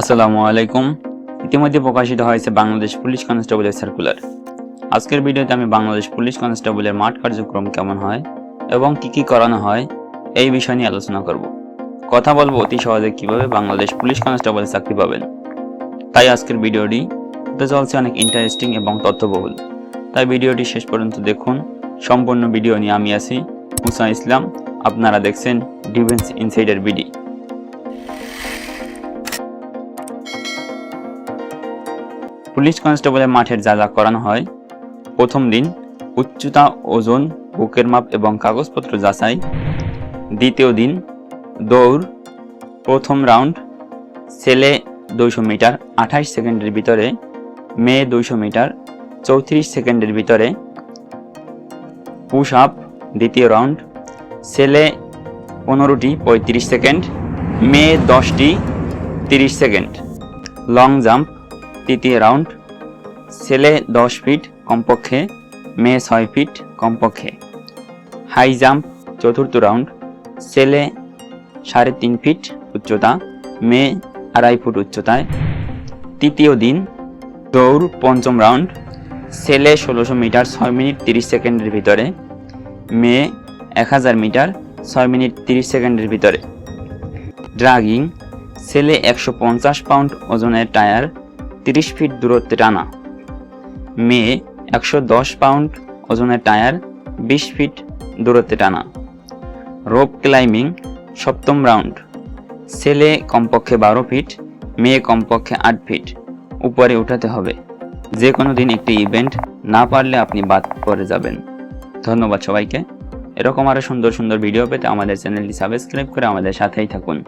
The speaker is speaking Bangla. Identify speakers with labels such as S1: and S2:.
S1: আসসালামু আলাইকুম। ইতিমধ্যে প্রকাশিত হয়েছে বাংলাদেশ পুলিশ কনস্টেবলের সার্কুলার। আজকের ভিডিওতে আমি বাংলাদেশ পুলিশ কনস্টেবলের মাঠ কার্যক্রম কেমন হয় এবং কি কি করানো হয় এই বিষয় নিয়ে আলোচনা করব। কথা বলব অতি সহজে কীভাবে বাংলাদেশ পুলিশ কনস্টেবলের চাকরি পাবেন। তাই আজকের ভিডিওটি হতে চলছে অনেক ইন্টারেস্টিং এবং তথ্যবহুল। তাই ভিডিওটি শেষ পর্যন্ত দেখুন। সম্পূর্ণ ভিডিও নিয়ে আমি আছি মুসা ইসলাম। আপনারা দেখছেন ডিফেন্স ইনসাইডার বিডি পুলিশ কনস্টেবলের মাঠের যা যা করানো হয়, প্রথম দিন উচ্চতা, ওজন, বুকের মাপ এবং কাগজপত্র যাচাই, দ্বিতীয় দিন দৌড়, প্রথম রাউন্ড, ছেলে দুইশো মিটার আঠাইশ সেকেন্ডের ভিতরে, মেয়ে দুইশো মিটার চৌত্রিশ সেকেন্ডের ভিতরে পুশ আপ দ্বিতীয় রাউন্ড, ছেলে পনেরোটি পঁয়ত্রিশ সেকেন্ড, মেয়ে দশটি তিরিশ সেকেন্ড লং জাম্প তৃতীয় রাউন্ড। ছেলে দশ ফিট কমপক্ষে, মেয়ে ছয় ফিট কমপক্ষে। হাই জাম্প, চতুর্থ রাউন্ড। ছেলে সাড়ে তিন ফিট উচ্চতা, মেয়ে আড়াই ফুট উচ্চতায়। তৃতীয় দিন, দৌড় পঞ্চম রাউন্ড। ছেলে ষোলোশো মিটার, ছয় মিনিট তিরিশ সেকেন্ডের ভিতরে। মেয়ে এক হাজার মিটার, ছয় মিনিট তিরিশ সেকেন্ডের ভিতরে। ড্রাগিং, ছেলে একশো পঞ্চাশ পাউন্ড ওজনের টায়ার। তিরিশ ফিট দূরত্বে টানা। মেয়ে একশো দশ পাউন্ড ওজনের টায়ার, বিশ ফিট দূরত্বে টানা। রোপ ক্লাইম্বিং সপ্তম রাউন্ড। ছেলে কমপক্ষে বারো ফিট, মেয়ে কমপক্ষে আট ফিট। উপরে উঠাতে হবে। যে কোনো দিন একটি ইভেন্ট না পারলে আপনি বাদ পড়ে যাবেন। ধন্যবাদ সবাইকে। এরকম আরও সুন্দর সুন্দর ভিডিও পেতে আমাদের চ্যানেলটি সাবস্ক্রাইব করে আমাদের সাথেই থাকুন।